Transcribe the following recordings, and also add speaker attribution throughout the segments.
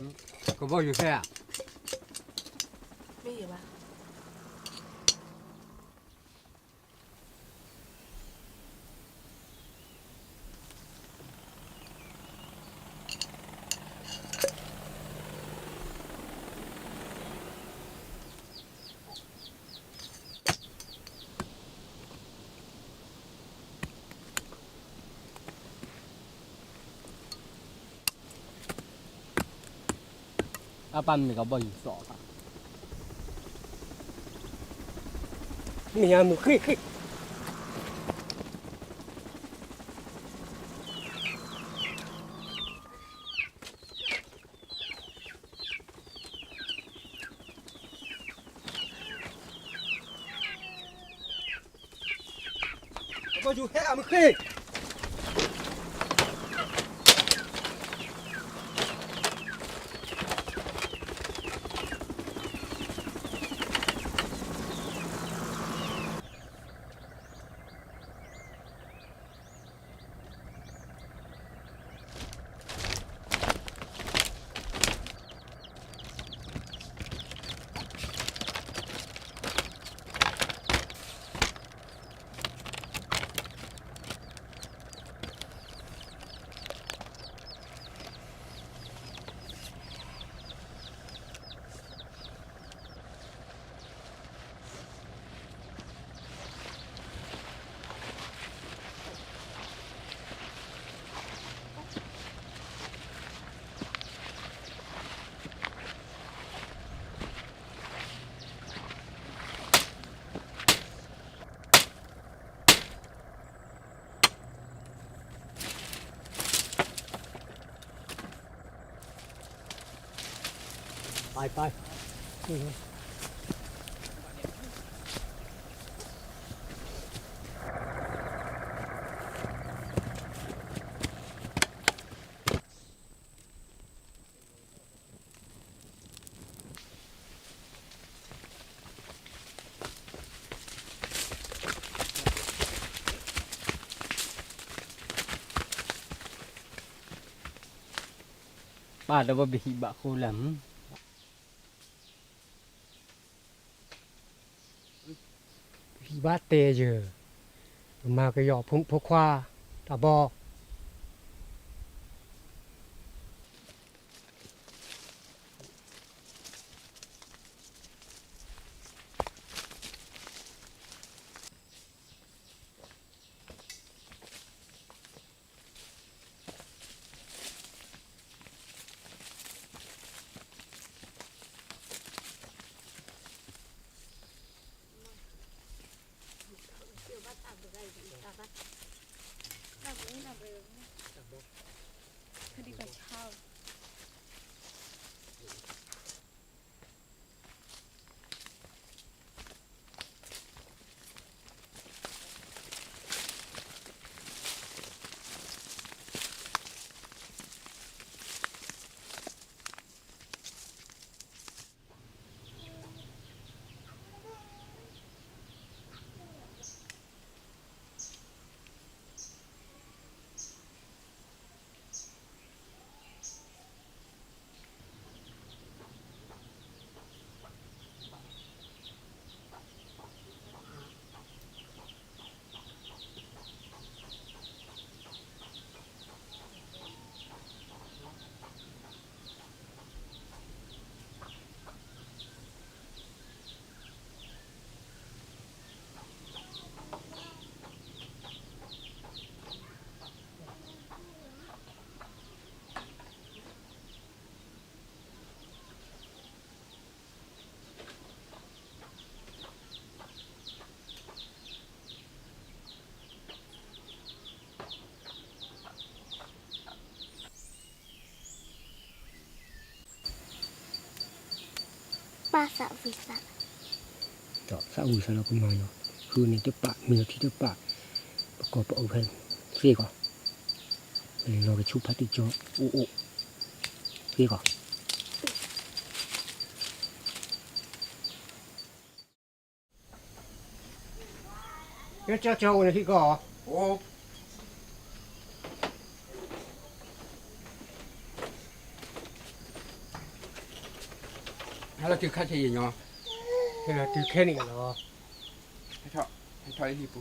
Speaker 1: 嗯，狗狗有事啊？
Speaker 2: 没有吧。 ห็นปะ
Speaker 1: อาปันมีก็บ่อยู่สอบอะ
Speaker 3: มียามือ ไปไปนี่
Speaker 1: บ้านเราบ่บิบะคูหลํ
Speaker 3: พี่ บ้าเตเยอมากระยอพุ่มพกควาตาบอ
Speaker 4: could be best. ะ
Speaker 3: ปะประกอบประเอาเพลงเสียก่อนเลยเราไปชุบพัดติจอโอ้โอ้เสียก่อนเจ้าเจ้าเจ้าเนี่ยที่ก่อ
Speaker 1: โอ้
Speaker 2: hala tu kha che ye nyo
Speaker 3: เฮ้ยตีแค่นี้เหรอ
Speaker 2: ha tho ha tho hi pu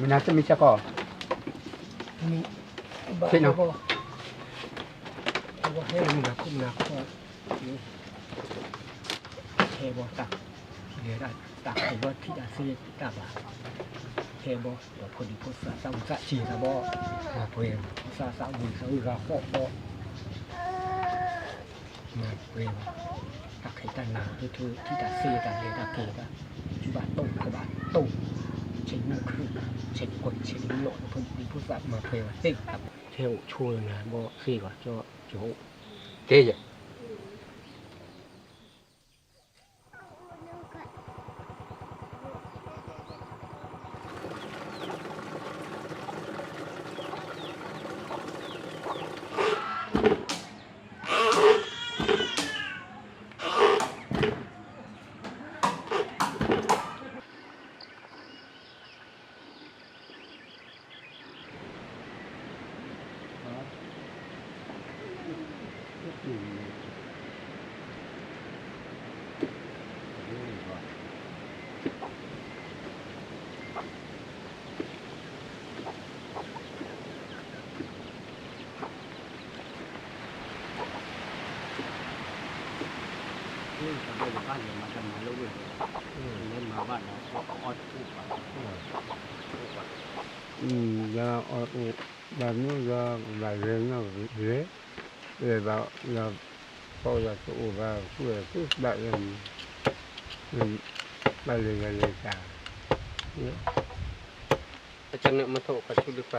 Speaker 2: Mina tu mi cha ko
Speaker 3: นี่
Speaker 2: Thế nào?
Speaker 3: ว่าให้มันนะคุณนะก็เทบอตักเดี๋ยวได้ ตักให้ว่าที่จะซื้อตักอะเทบอเดี๋ยวพอดีพอสาสาวสาชีนะบอมาเพื่อนสาสาวบุญสาวราโคบอมาเพื่อนตักให้ตันนาคือที่จะซื้อแต่เลยตะเกียบที่บ้านต้มกับบ้านต้มเช็ดมือคือเช็ดกดเช็ดลิ้นหลอดเพิ่นมีผู้สับมาเพื่อนติ๊กครับเทวช่วยนะบอซื้อก่อนจะจะ
Speaker 2: Te je.
Speaker 3: Ừ, บ้านเรามาทำมาแล้วเว้ยเล่นมาบ้านเราก็ออดคู่กัน
Speaker 5: อืม เราเอาแบบนู้นเราแบบเรียนเราเรียนเรียนเราเราพอเราตัวเราช่วยทุกแบบเรียนมันแบบเรียนเรียนจ้า
Speaker 2: อาจารย์มาโทรกับชุดฟ้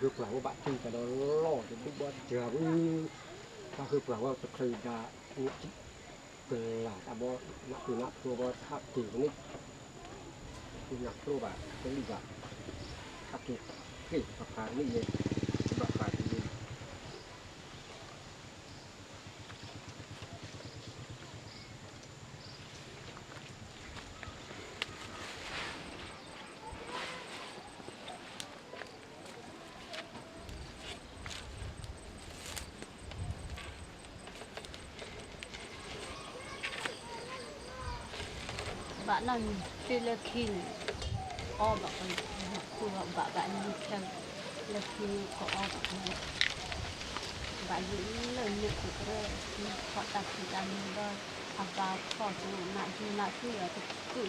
Speaker 2: คื
Speaker 5: อเอาแป
Speaker 3: ล่าว่าบ้านที่แต่เราล่อจนทุกบ้านเจอบือถ้าคือเปล่าว่าจะเคยดาอุจิเปล่าตาบอนักคือนักตัวบอทับตีนี่คือนักตัวบบเป็นดีกว่าทับตีเฮ้ยประกานี่เองปากกาที่
Speaker 1: bạn nào chơi là khi o bạn cô bạn bạn bạn đi theo là khi có
Speaker 3: บ้านนั้นตีเล็กขินอ้แบบนี้คู่กับบะบะนี้แค่เล็กขินก็อ้แบบนี้บ้ะยิ่งเลยนึกถึงเรื่องพอตัดสินใจมันก็อาบาพอจะหนักที่หนักที่เราจะขึ้น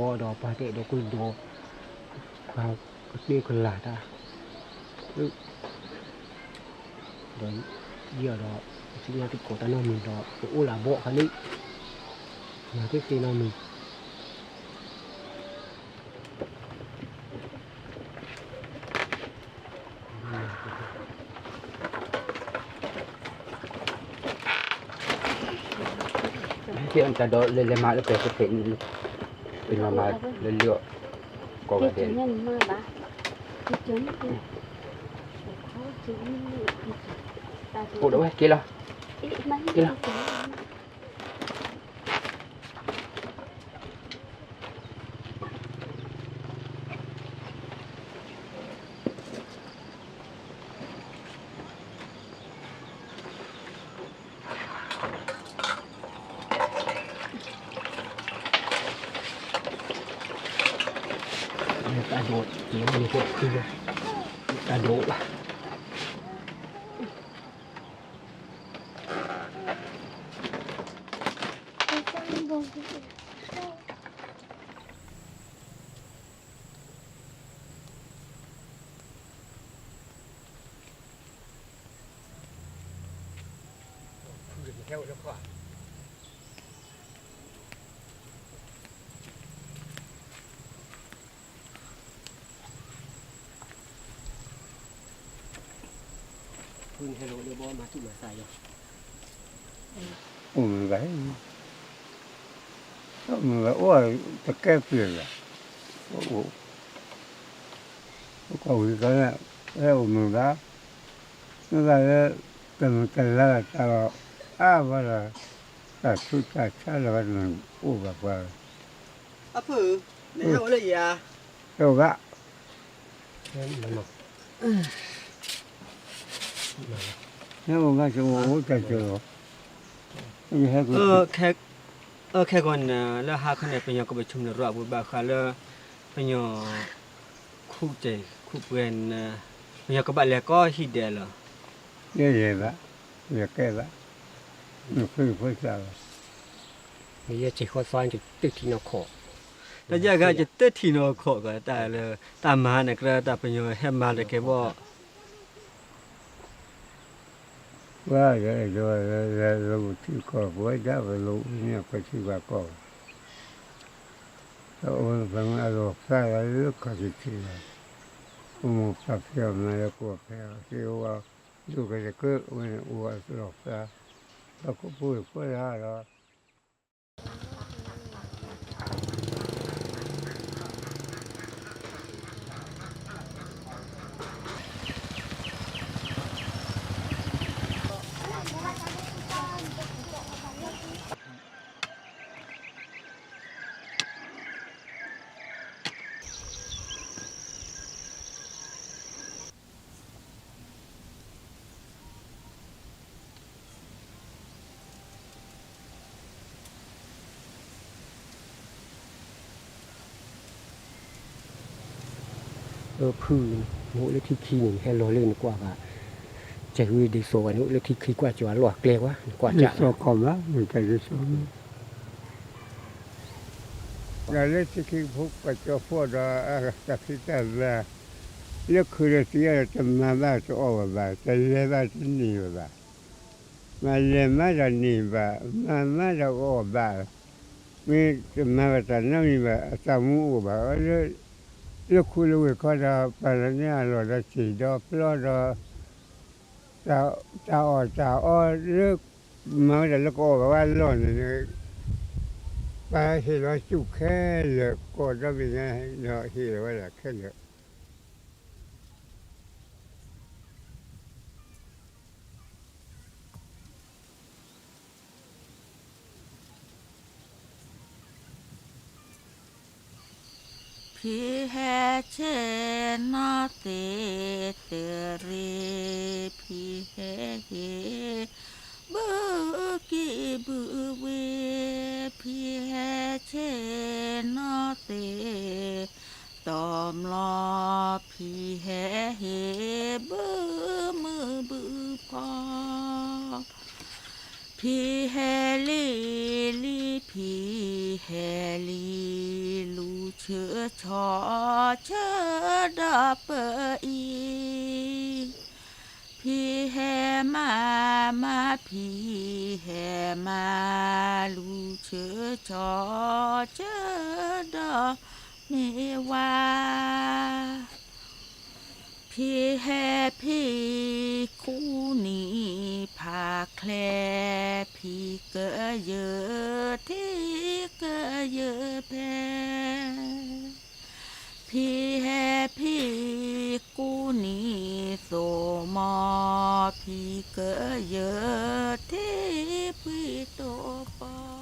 Speaker 3: วดอกปาเตะดอกกุยดอกความ đi còn lại ta rồi giờ đó chỉ là cái cổ ta nó mình đó cái u là bộ khá đi là cái gì nó mình
Speaker 6: khi anh ta đó lên lên mà nó phải thực hiện bên mà mà lên liệu có
Speaker 7: cái
Speaker 6: cái
Speaker 7: chủ
Speaker 6: điện
Speaker 7: nhân mà bà cái chủ nhân cái khó chủ nhân ta
Speaker 6: ủa đâu kia là
Speaker 7: ít mấy
Speaker 6: Kia
Speaker 7: cái
Speaker 6: ให้
Speaker 7: รู้
Speaker 3: เลยบ่มาจุดมา
Speaker 4: ใส่โอ้
Speaker 3: ยไปมือโอ้ยตะแก้
Speaker 2: เปลี่ยนละโอ้โหก็วิ่งกันแล้วแล้วมือละนั่นแหละแต่มั
Speaker 8: นกันแล้วแต่
Speaker 2: เรา
Speaker 3: อ้า
Speaker 2: วว่าแต่ชุดแต่ชาละวันนึงโอ้แบบว่า
Speaker 8: อ่ะผู้ไม่เอาเลยอ่ะ
Speaker 2: เอาละ
Speaker 3: เห็นมันหรอ
Speaker 8: แค่เออแค่ก่อนนะแล้วหาคะแนนเป็นยังก็ไปชุมในรอบบุบาคาแล้วเป็นยังคู่ใจคู่เพื่อนนะเป็นยังก็บัดแล้วก็ฮิดเดล
Speaker 2: như vậy đó việc cái đó nó cứ phải sao
Speaker 3: Bây giờ chỉ có xoay thì tự thì nó khổ
Speaker 8: แล้วยาก็จะเตะทีโนขอก็ตายเลยตามมาเนี่ยก็ตาเป็นยังแฮมมาเลยแกบอ
Speaker 2: ว่าจะเราเราเราที่ก็ไว้ได้เราเนี่ยก็ที่ว่าก็เราเป็นอารมณ์ใช่ไหมลูกดีที่ว่า
Speaker 3: อุโมงค์สับเพียมนายกว่าเพียที่ว่าดูกันจะเกิดวันอุโมงค์สับเพียก็พูดก็ได้แล้วาจะว่าหลอกเกลียววะกว่า
Speaker 2: đi
Speaker 3: จะ
Speaker 2: số còn đó mình phải đi số là lấy cái khi phúc và cho phô đó cái khi ta là lúc khi là chỉ là chăm mà ba cho ô bà ta lấy ba cho nhiều bà mà lấy mà là nhiều bà mà mà là ô bà mi mà bà ta nói như bà ta mua bà lúc lúc khi lúc có đó bà là nhà rồi là chỉ đó lo đó ta ta ở ta ở lúc mà là lúc ô bà ba lo này ไปเห็นว่าจุกแค่เลยกดแล้วเป็นไงเนาะเห็นว่าแค่เลย
Speaker 9: พี่แหเชนาเตเต พี่แฮมาลูเชอชอเชอดับเมวาพี่แฮพี่คู่นี้พาแคลพี่เกอเยอะที่เกอเยอะแพ happy happy cu ni so mo pi cơ giờ thế pi to pa